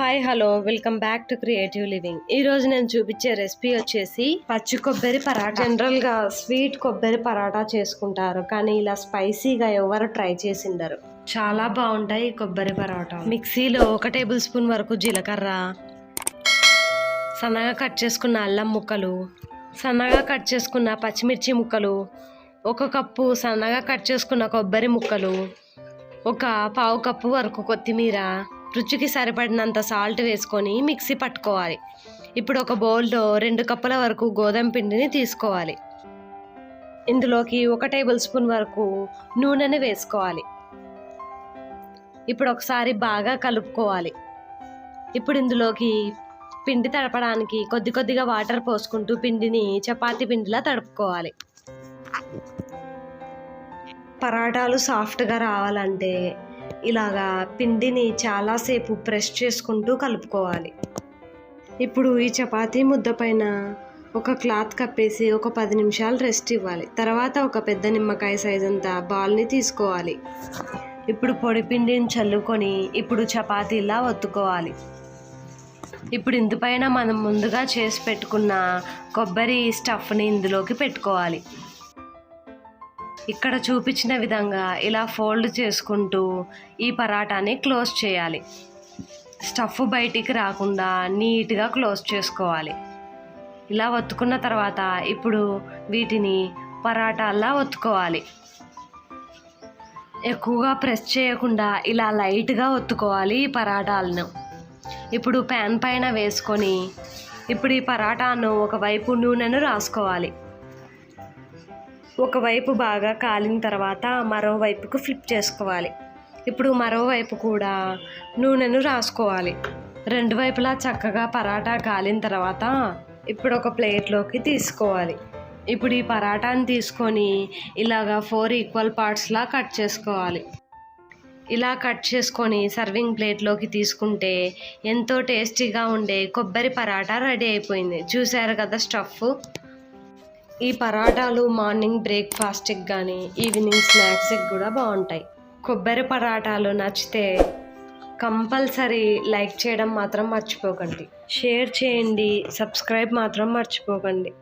Hi hello welcome back to creative living ఈ రోజు నేను చూపించే రెసిపీ వచ్చేసి పచ్చి కొబ్బరి పరాటా. జనరల్గా స్వీట్ కొబ్బరి పరాటా చేసుకుంటారు. కానీ ఇలా స్పైసీగా ఎవరు ట్రై చేసిండరు. చాలా బాగుంటాయి కొబ్బరి పరాటా. మిక్సీలో ఒక టేబుల్ స్పూన్ వరకు జీలకర్ర. సన్నగా కట్ చేసుకున్న అల్లం ముక్కలు. సన్నగా కట్ చేసుకున్న పచ్చిమిర్చి ముక్కలు. ఒక కప్పు సన్నగా కట్ చేసుకున్న కొబ్బరి ముక్కలు. ఒక పావు కప్పు వరకు కొత్తిమీర. రుచికి సరిపడినంత సాల్ట్ వేసుకొని మిక్సీ పట్టుకోవాలి. ఇప్పుడు ఒక బౌల్లో రెండు కప్పుల వరకు గోధుమ పిండిని తీసుకోవాలి. ఇందులోకి ఒక టేబుల్ స్పూన్ వరకు నూనెని వేసుకోవాలి. ఇప్పుడు ఒకసారి బాగా కలుపుకోవాలి. ఇప్పుడు ఇందులోకి పిండి తడపడానికి కొద్ది కొద్దిగా వాటర్ పోసుకుంటూ పిండిని చపాతీ పిండిలా తడుపుకోవాలి. పరాటాలు సాఫ్ట్గా రావాలంటే ఇలాగా పిండిని చాలాసేపు ప్రెస్ చేసుకుంటూ కలుపుకోవాలి. ఇప్పుడు ఈ చపాతీ ముద్ద పైన ఒక క్లాత్ కప్పేసి ఒక పది నిమిషాలు రెస్ట్ ఇవ్వాలి. తర్వాత ఒక పెద్ద నిమ్మకాయ సైజ్ అంతా బాల్ని తీసుకోవాలి. ఇప్పుడు పొడి పిండిని చల్లుకొని ఇప్పుడు చపాతీలా ఒత్తుకోవాలి. ఇప్పుడు ఇందుపైన మనం ముందుగా చేసి పెట్టుకున్న కొబ్బరి స్టఫ్ని ఇందులోకి పెట్టుకోవాలి. ఇక్కడ చూపించిన విధంగా ఇలా ఫోల్డ్ చేసుకుంటూ ఈ పరాటాని క్లోజ్ చేయాలి. స్టఫ్ బయటికి రాకుండా నీట్గా క్లోజ్ చేసుకోవాలి. ఇలా ఒత్తుకున్న తర్వాత ఇప్పుడు వీటిని పరాటాల్లా ఒత్తుకోవాలి. ఎక్కువగా ప్రెస్ చేయకుండా ఇలా లైట్గా ఒత్తుకోవాలి ఈ పరాటాలను. ఇప్పుడు ప్యాన్ పైన వేసుకొని ఇప్పుడు ఈ పరాటాను ఒకవైపు నూనెను రాసుకోవాలి. ఒకవైపు బాగా కాలిన తర్వాత మరోవైపుకు ఫ్లిప్ చేసుకోవాలి. ఇప్పుడు మరోవైపు కూడా నూనెను రాసుకోవాలి. రెండు వైపులా చక్కగా పరాటా కాలిన తర్వాత ఇప్పుడు ఒక ప్లేట్లోకి తీసుకోవాలి. ఇప్పుడు ఈ పరాటాని తీసుకొని ఇలాగా ఫోర్ ఈక్వల్ పార్ట్స్లా కట్ చేసుకోవాలి. ఇలా కట్ చేసుకొని సర్వింగ్ ప్లేట్లోకి తీసుకుంటే ఎంతో టేస్టీగా ఉండే కొబ్బరి పరాటా రెడీ అయిపోయింది. చూసారు కదా స్టఫ్? ఈ పరాటాలు మార్నింగ్ బ్రేక్ఫాస్ట్కి కానీ ఈవినింగ్ స్నాక్స్కి కూడా బాగుంటాయి కొబ్బరి పరాటాలు నచ్చితే కంపల్సరీ లైక్ చేయడం మాత్రం మర్చిపోకండి. షేర్ చేయండి సబ్స్క్రైబ్ మాత్రం మర్చిపోకండి.